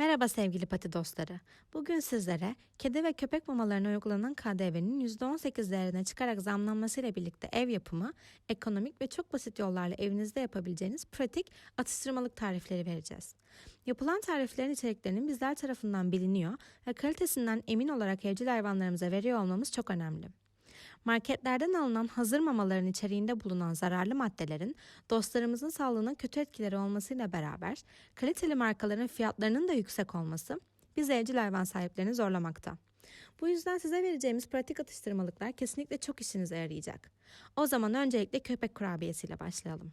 Merhaba sevgili pati dostları. Bugün sizlere kedi ve köpek mamalarına uygulanan KDV'nin %18 değerine çıkarak zamlanmasıyla birlikte ev yapımı, ekonomik ve çok basit yollarla evinizde yapabileceğiniz pratik atıştırmalık tarifleri vereceğiz. Yapılan tariflerin içeriklerinin bizler tarafından biliniyor ve kalitesinden emin olarak evcil hayvanlarımıza veriyor olmamız çok önemli. Marketlerden alınan hazır mamaların içeriğinde bulunan zararlı maddelerin dostlarımızın sağlığına kötü etkileri olmasıyla beraber kaliteli markaların fiyatlarının da yüksek olması biz evcil hayvan sahiplerini zorlamakta. Bu yüzden size vereceğimiz pratik atıştırmalıklar kesinlikle çok işinize yarayacak. O zaman öncelikle köpek kurabiyesiyle başlayalım.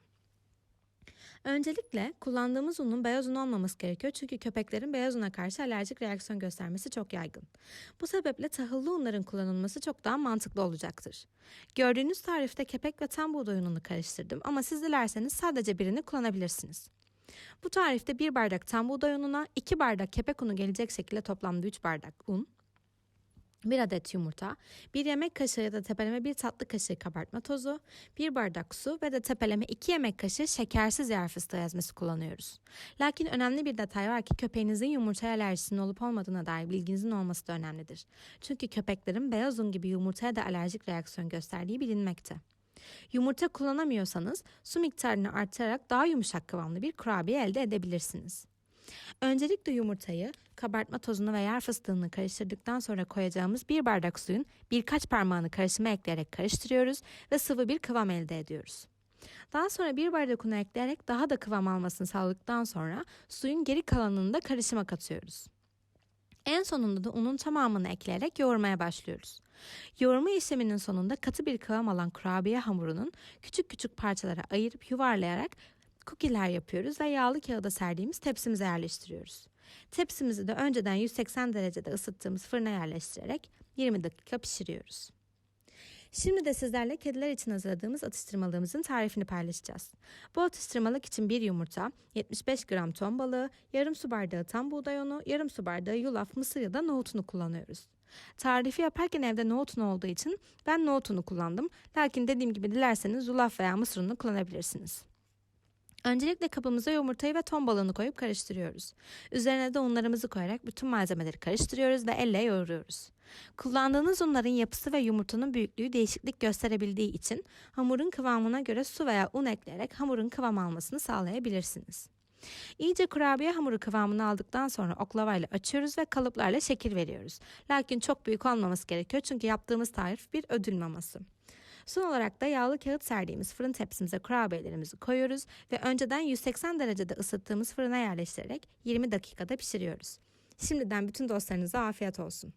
Öncelikle kullandığımız unun beyaz un olmaması gerekiyor çünkü köpeklerin beyaz una karşı alerjik reaksiyon göstermesi çok yaygın. Bu sebeple tahıllı unların kullanılması çok daha mantıklı olacaktır. Gördüğünüz tarifte kepek ve tam buğday ununu karıştırdım ama siz dilerseniz sadece birini kullanabilirsiniz. Bu tarifte bir bardak tam buğday ununa 2 bardak kepek unu gelecek şekilde toplamda 3 bardak un, 1 adet yumurta, 1 yemek kaşığı ya da tepeleme 1 tatlı kaşığı kabartma tozu, 1 bardak su ve de tepeleme 2 yemek kaşığı şekersiz yer fıstığı ezmesi kullanıyoruz. Lakin önemli bir detay var ki köpeğinizin yumurtaya alerjisinin olup olmadığına dair bilginizin olması da önemlidir. Çünkü köpeklerin beyaz un gibi yumurtaya da alerjik reaksiyon gösterdiği bilinmekte. Yumurta kullanamıyorsanız su miktarını artırarak daha yumuşak kıvamlı bir kurabiye elde edebilirsiniz. Öncelikle yumurtayı, kabartma tozunu ve yer fıstığını karıştırdıktan sonra koyacağımız bir bardak suyun birkaç parmağını karışıma ekleyerek karıştırıyoruz ve sıvı bir kıvam elde ediyoruz. Daha sonra bir bardak unu ekleyerek daha da kıvam almasını sağladıktan sonra suyun geri kalanını da karışıma katıyoruz. En sonunda da unun tamamını ekleyerek yoğurmaya başlıyoruz. Yoğurma işleminin sonunda katı bir kıvam alan kurabiye hamurunun küçük küçük parçalara ayırıp yuvarlayarak kukiler yapıyoruz ve yağlı kağıda serdiğimiz tepsimize yerleştiriyoruz. Tepsimizi de önceden 180 derecede ısıttığımız fırına yerleştirerek 20 dakika pişiriyoruz. Şimdi de sizlerle kediler için hazırladığımız atıştırmalığımızın tarifini paylaşacağız. Bu atıştırmalık için bir yumurta, 75 gram ton balığı, yarım su bardağı tam buğday unu, yarım su bardağı yulaf, mısır ya da nohutunu kullanıyoruz. Tarifi yaparken evde nohutun olduğu için ben nohutunu kullandım. Lakin dediğim gibi dilerseniz yulaf veya mısır ununu kullanabilirsiniz. Öncelikle kabımıza yumurtayı ve ton balığını koyup karıştırıyoruz. Üzerine de unlarımızı koyarak bütün malzemeleri karıştırıyoruz ve elle yoğuruyoruz. Kullandığınız unların yapısı ve yumurtanın büyüklüğü değişiklik gösterebildiği için hamurun kıvamına göre su veya un ekleyerek hamurun kıvam almasını sağlayabilirsiniz. İyice kurabiye hamuru kıvamını aldıktan sonra oklavayla açıyoruz ve kalıplarla şekil veriyoruz. Lakin çok büyük olmaması gerekiyor çünkü yaptığımız tarif bir ödül maması. Son olarak da yağlı kağıt serdiğimiz fırın tepsimize kurabiyelerimizi koyuyoruz ve önceden 180 derecede ısıttığımız fırına yerleştirerek 20 dakikada pişiriyoruz. Şimdiden bütün dostlarınıza afiyet olsun.